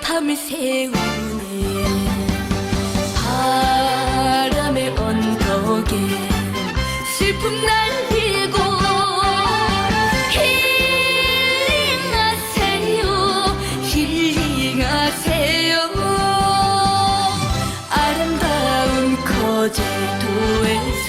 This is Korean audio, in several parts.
밤을 새우네. 바람의 언덕에 슬픔 날리고 힐링하세요 힐링하세요. 아름다운 거제도에서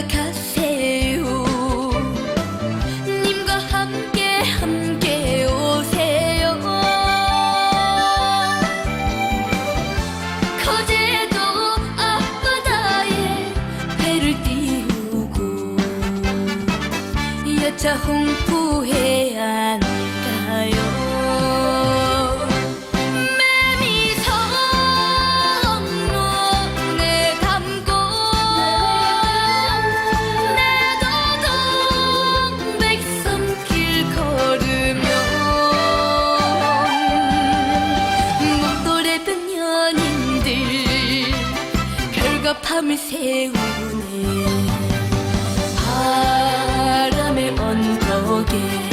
가세요. 님과 함께 함께 오세요. 거제도 앞바다에 배를 띄우고 여차 홍 밤을 새우네. 바람의 언덕에